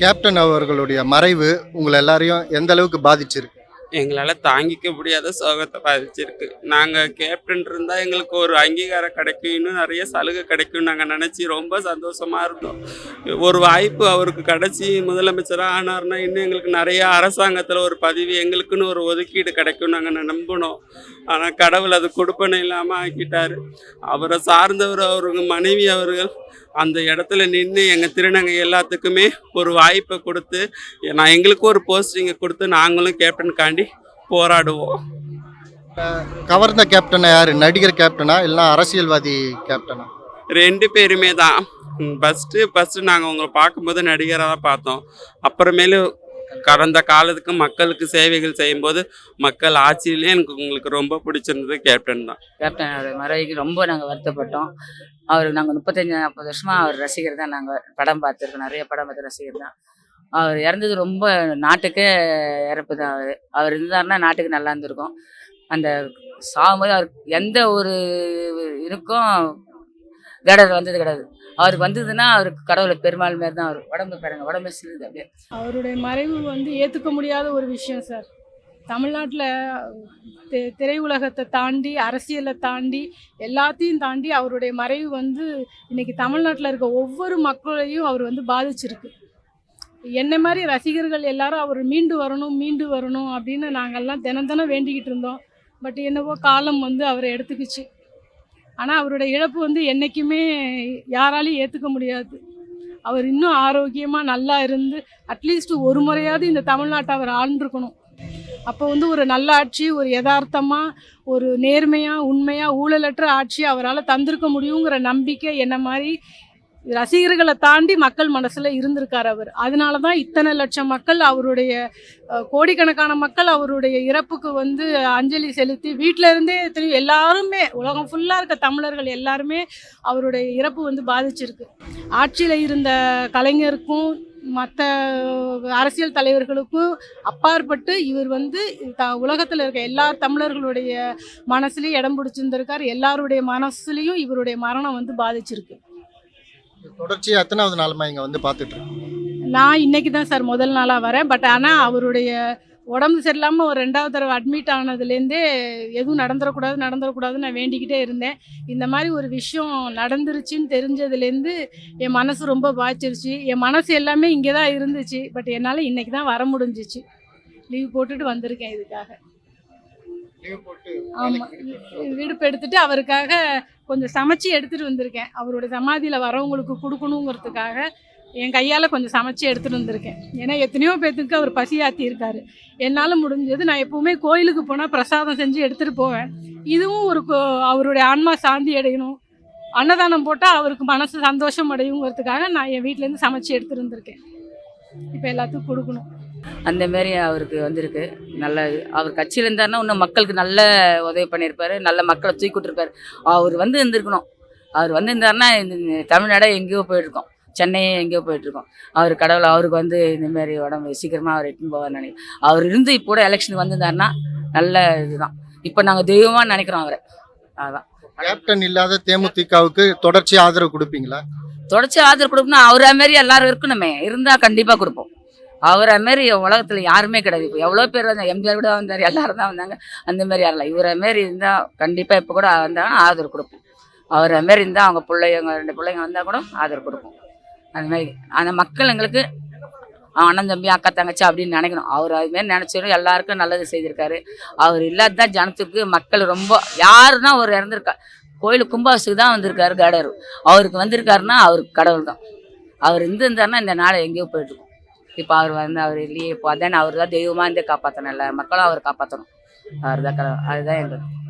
Captain அவர்களுடைய மறைவு உங்களை எல்லாரையும் எந்த அளவுக்கு பாதிச்சிருக்கு? எங்களால் தாங்கிக்க முடியாத சோகத்தை பாதிச்சிருக்கு. நாங்கள் கேப்டன் இருந்தால் எங்களுக்கு ஒரு அங்கீகாரம் கிடைக்கும். இன்னும் நிறைய சலுகை கிடைக்கும் நாங்கள் நினச்சி ரொம்ப சந்தோஷமாக இருந்தோம். ஒரு வாய்ப்பு அவருக்கு கிடச்சி முதலமைச்சராக ஆனார்னா இன்னும் எங்களுக்கு நிறைய அரசாங்கத்தில் ஒரு பதவி எங்களுக்குன்னு ஒரு ஒதுக்கீடு கிடைக்கும் நாங்கள் நம்பினோம். ஆனால் கடவுள் அது கொடுப்பனை இல்லாமல் ஆக்கிட்டார். அவரை சார்ந்தவர் அவருங்க மனைவி அவர்கள் அந்த இடத்துல நின்று எங்கள் திருநங்கை எல்லாத்துக்குமே ஒரு வாய்ப்பை கொடுத்து நான் எங்களுக்கு ஒரு போஸ்டிங்கை கொடுத்து நாங்களும் கேப்டனுக்காண்டி போராடுவோம். கவர்ந்த கேப்டனா யாரு? நடிகர் கேப்டனா இல்லை அரசியல்வாதி கேப்டனா ரெண்டு பேருமே தான். ஃபஸ்ட்டு ஃபஸ்ட்டு நாங்கள் உங்களை பார்க்கும்போது நடிகராக தான் பார்த்தோம். அப்புறமேலு கடந்த காலத்துக்கு மக்களுக்கு சேவைகள் செய்யும்போது மக்கள் ஆட்சியிலே எனக்கு உங்களுக்கு ரொம்ப பிடிச்சிருந்தது கேப்டன் தான். கேப்டனோட மறைவுக்கு ரொம்ப நாங்கள் வருத்தப்பட்டோம். அவர் நாங்கள் முப்பத்தஞ்சு நாற்பது வருஷமாக அவர் ரசிகர் தான். நாங்கள் படம் பார்த்துருக்கோம். நிறைய படம் பார்த்து ரசிகர் தான். அவர் இறந்தது ரொம்ப நாட்டுக்கே இறப்பு தான் அவர். அவர் இருந்தாருன்னா நாட்டுக்கு நல்லா இருந்திருக்கும். அந்த சாகும்போது அவர் எந்த ஒரு இருக்கும் கேடர் வந்தது கிடையாது அவருக்கு வந்ததுன்னா அவருக்கு கடவுளை பெருமாள் மாரி தான் அவர். உடம்பு பாருங்க உடம்பு சிலுது அப்படியே. அவருடைய மறைவு வந்து ஏற்றுக்க முடியாத ஒரு விஷயம் சார். தமிழ்நாட்டில் தி திரையுலகத்தை தாண்டி அரசியலை தாண்டி எல்லாத்தையும் தாண்டி அவருடைய மறைவு வந்து இன்னைக்கு தமிழ்நாட்டில் இருக்க ஒவ்வொரு மக்களையும் அவர் வந்து பாதிச்சிருக்கு. என்ன மாதிரி ரசிகர்கள் எல்லாரும் அவர் மீண்டு வரணும் மீண்டு வரணும் அப்படின்னு நாங்கள்லாம் தினம் தினம் வேண்டிக்கிட்டு இருந்தோம். பட் என்னவோ காலம் வந்து அவரை எடுத்துக்கிச்சு. ஆனால் அவருடைய இழப்பு வந்து என்றைக்குமே யாராலையும் ஏற்றுக்க முடியாது. அவர் இன்னும் ஆரோக்கியமாக நல்லா இருந்து அட்லீஸ்ட் ஒரு முறையாவது இந்த தமிழ்நாட்டை அவர் ஆண்டிருக்கணும் அப்போ வந்து ஒரு நல்ல ஆட்சி ஒரு யதார்த்தமாக ஒரு நேர்மையாக உண்மையாக ஊழலற்ற ஆட்சி அவரால் தந்திருக்க முடியுங்கிற நம்பிக்கை என்ன மாதிரி ரசிகர்களை தாண்டி மக்கள் மனசில் இருந்திருக்கார் அவர். அதனால தான் இத்தனை லட்சம் மக்கள் அவருடைய கோடிக்கணக்கான மக்கள் அவருடைய இறப்புக்கு வந்து அஞ்சலி செலுத்தி வீட்டில இருந்தே தெரியும் எல்லாருமே உலகம் ஃபுல்லாக இருக்க தமிழர்கள் எல்லாருமே அவருடைய இறப்பு வந்து பாதிச்சிருக்கு. ஆட்சியில் இருந்த கலைஞருக்கும் மற்ற அரசியல் தலைவர்களுக்கும் அப்பாற்பட்டு இவர் வந்து த உலகத்தில் இருக்க எல்லா தமிழர்களுடைய மனசுலேயும் இடம் பிடிச்சிருந்திருக்கார். எல்லாருடைய மனசுலையும் இவருடைய மரணம் வந்து பாதிச்சிருக்கு. தொடர்ச்சியாக எத்தனாவது நாளுமா இங்கே வந்து பார்த்துட்டு நான் இன்னைக்கு தான் சார் முதல் நாளாக வரேன். பட் ஆனால் அவருடைய உடம்பு சரியில்லாமல் ஒரு ரெண்டாவது தடவை அட்மிட் ஆனதுலேருந்தே எதுவும் நடந்துடக்கூடாது நடந்துடக்கூடாதுன்னு நான் வேண்டிக்கிட்டே இருந்தேன். இந்த மாதிரி ஒரு விஷயம் நடந்துருச்சுன்னு தெரிஞ்சதுலேருந்து என் மனசு ரொம்ப பாய்ச்சிருச்சு. என் மனசு எல்லாமே இங்கே தான் இருந்துச்சு. பட் என்னால் இன்றைக்கி தான் வர முடிஞ்சிச்சு. லீவ் போட்டுட்டு வந்திருக்கேன் இதுக்காக. ஆமாம் விடுப்பு எடுத்துட்டு அவருக்காக கொஞ்சம் சமைச்சு எடுத்துகிட்டு வந்திருக்கேன். அவருடைய சமாதியில் வரவங்களுக்கு கொடுக்கணுங்கிறதுக்காக என் கையால் கொஞ்சம் சமைச்சு எடுத்துகிட்டு வந்திருக்கேன். ஏன்னா எத்தனையோ பேர்த்துக்கு அவர் பசியாத்தி இருக்காரு. என்னால் முடிஞ்சது நான் எப்பவுமே கோயிலுக்கு போனால் பிரசாதம் செஞ்சு எடுத்துகிட்டு போவேன். இதுவும் ஒரு அவருடைய ஆன்மா சாந்தி அடையணும். அன்னதானம் போட்டால் அவருக்கு மனசு சந்தோஷம் அடையுங்கிறதுக்காக நான் என் வீட்டிலேருந்து சமைச்சு எடுத்துகிட்டு வந்திருக்கேன். இப்போ எல்லாத்துக்கும் கொடுக்கணும். அந்த மாரி அவருக்கு வந்திருக்கு. நல்ல அவர் கட்சியில் இருந்தாருன்னா இன்னும் மக்களுக்கு நல்ல உதவி பண்ணியிருப்பாரு. நல்ல மக்களை தூக்கிவிட்டுருப்பாரு அவர் வந்து இருந்திருக்கணும். அவர் வந்து இருந்தாருன்னா தமிழ்நாடே எங்கேயோ போயிட்டுருக்கோம். சென்னையே எங்கேயோ போயிட்டுருக்கோம். அவர் கடவுள் அவருக்கு வந்து இந்த மாதிரி உடம்பு சீக்கிரமாக அவர் எட்டுன்னு போவார் நினைக்கிறேன். அவர் இருந்து இப்போ கூட எலெக்ஷனுக்கு வந்திருந்தாருன்னா நல்ல இதுதான். இப்போ நாங்கள் தெய்வமாக நினைக்கிறோம் அவரை. அதான். கேப்டன் இல்லாத தேமுதிகவுக்கு தொடர்ச்சி ஆதரவு கொடுப்பீங்களா? தொடர்ச்சி ஆதரவு கொடுக்கணும் அவரை மாரி எல்லாரும் இருக்கணுமே. இருந்தால் கண்டிப்பாக கொடுப்போம். அவரை மாரி உலகத்தில் யாருமே கிடையாது. இப்போ எவ்வளோ பேர் வந்தாங்க எம்ஜிஆர் கூட வந்தார் எல்லாரும் தான் வந்தாங்க. அந்த மாதிரி யாரில் இவரை மாரி இருந்தால் கண்டிப்பாக இப்போ கூட வந்தாங்கன்னா ஆதரவு கொடுப்போம். அவரை மாரி இருந்தால் அவங்க பிள்ளைங்க ரெண்டு பிள்ளைங்க வந்தால் கூட ஆதரவு கொடுப்போம். அந்த மாதிரி அந்த மக்கள் எங்களுக்கு அண்ணன் தம்பி அக்கா தங்கச்சி அப்படின்னு நினைக்கணும். அவர் அதுமாரி நினச்சிடும் எல்லாருக்கும் நல்லது செய்திருக்காரு. அவர் இல்லாத தான் ஜனத்துக்கு மக்கள் ரொம்ப யாருன்னா ஒரு இறந்துருக்கா கோயில் கும்பாசுக்கு தான் வந்திருக்காரு கடவுள் அவருக்கு வந்திருக்காருன்னா அவருக்கு கடவுள் தான் அவர் இருந்திருந்தாருன்னா இந்த நாளை எங்கேயோ போயிட்டு இப்போ அவர் வந்து அவர் இல்லையே இப்போ அதான் அவர் தான் தெய்வமாக இருந்து காப்பாற்றணும் எல்லா மக்களும் அவர் காப்பாற்றணும் அவர் தான் கடவுள். அதுதான் எங்களுக்கு.